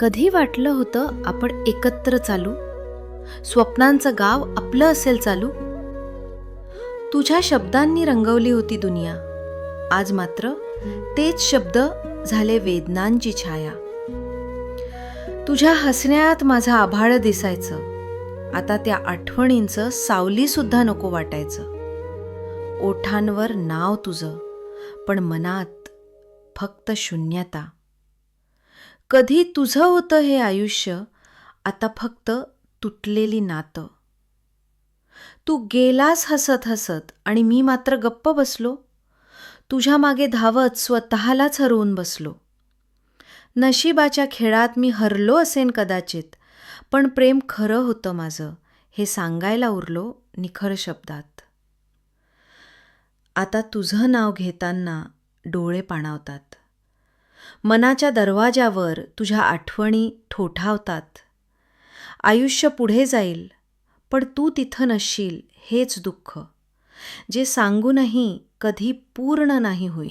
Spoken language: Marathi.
कधी वाटलं होतं आपण एकत्र चालू? स्वप्नांचं गाव आपलं असेल चालू? तुझ्या शब्दांनी रंगवली होती दुनिया. आज मात्र तेच शब्द झाले वेदनांची छाया. तुझ्या हसण्यात माझं आभाळ दिसायचं. आता त्या आठवणींचं सावली सुद्धा नको वाटायचं. ओठांवर नाव तुझं पण मनात फक्त शून्यता. कधी तुझं होतं हे आयुष्य? आता फक्त तुटलेली नातं. तू गेलास हसत हसत आणि मी मात्र गप्प बसलो. तुझ्या मागे धावत स्वतःलाच हरवून बसलो. नशिबाच्या खेळात मी हरलो असेन कदाचित पण प्रेम खरं होतं माझं हे सांगायला उरलो निखर शब्दात. आता तुझं नाव घेताना डोळे पाणावतात. मनाच्या दरवाजावर तुझ्या आठवणी ठोठावतात. आयुष्य पुढे जाईल पण तू तिथं नसशील हेच दुःख. जे सांगूनही कधी पूर्ण नाही होईल.